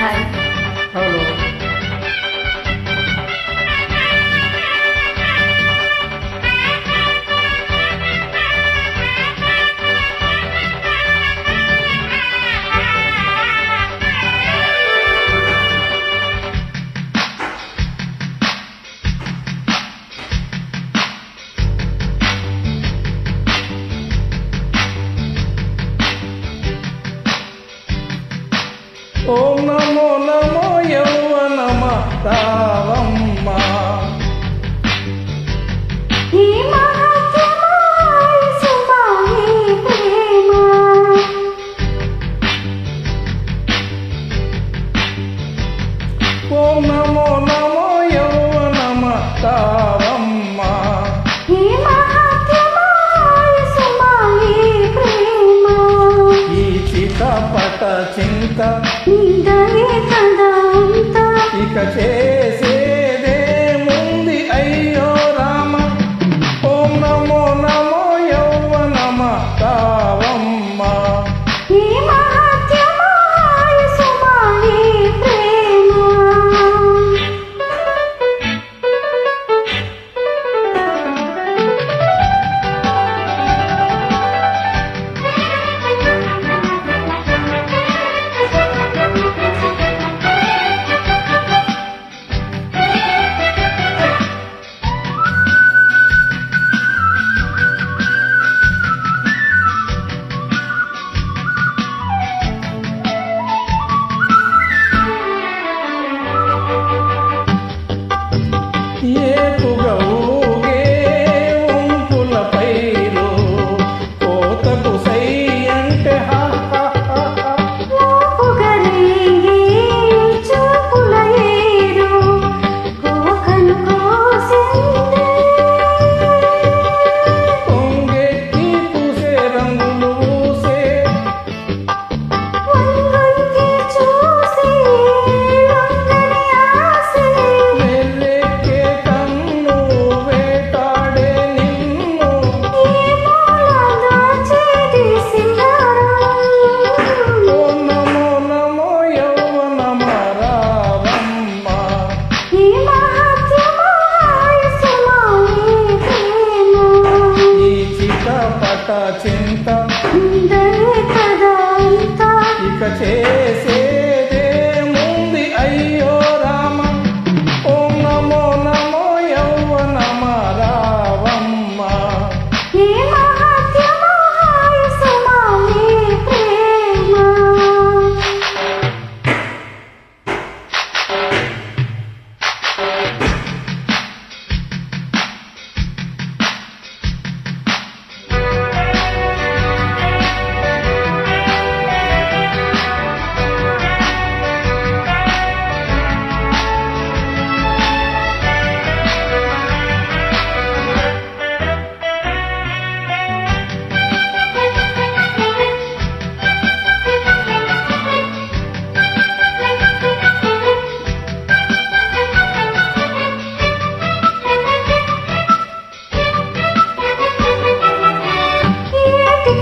は。ఓం నమో నమో యౌవనమ తావమ్మ ఓం నమో నమో యౌవనమ తావ చింత. ఇంకవే కదా ఇక చే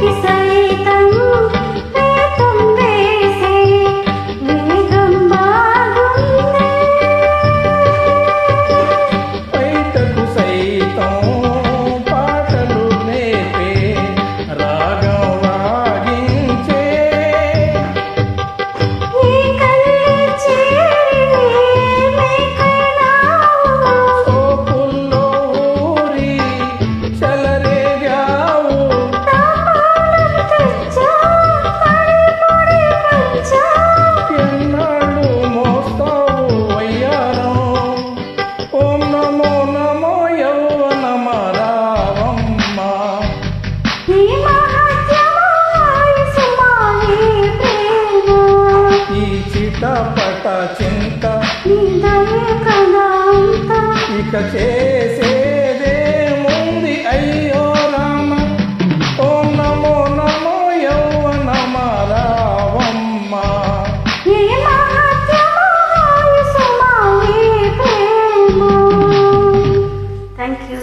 He said. చింత. ఇక చేసేదేముంది అయ్యో రామ. ఓ నమో నమో యౌవనమ రావమ్మ. Thank you.